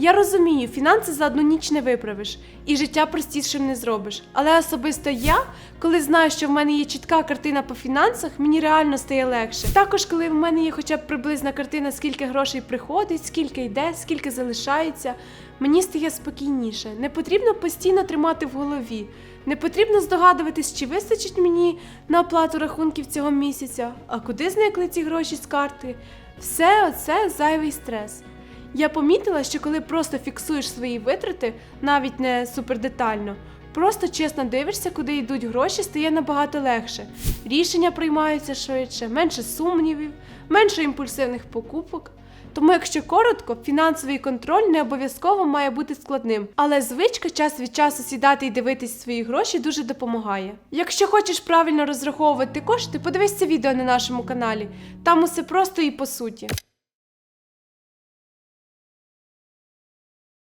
Я розумію, фінанси за одну ніч не виправиш і життя простішим не зробиш. Але особисто я, коли знаю, що в мене є чітка картина по фінансах, мені реально стає легше. Також, коли в мене є хоча б приблизна картина, скільки грошей приходить, скільки йде, скільки залишається, мені стає спокійніше. Не потрібно постійно тримати в голові. Не потрібно здогадуватись, чи вистачить мені на оплату рахунків цього місяця, а куди зникли ці гроші з карти. Все оце зайвий стрес. Я помітила, що коли просто фіксуєш свої витрати, навіть не супердетально, просто чесно дивишся, куди йдуть гроші, стає набагато легше. Рішення приймаються швидше, менше сумнівів, менше імпульсивних покупок. Тому, якщо коротко, фінансовий контроль не обов'язково має бути складним, але звичка час від часу сідати і дивитись свої гроші дуже допомагає. Якщо хочеш правильно розраховувати кошти, подивись це відео на нашому каналі. Там усе просто і по суті.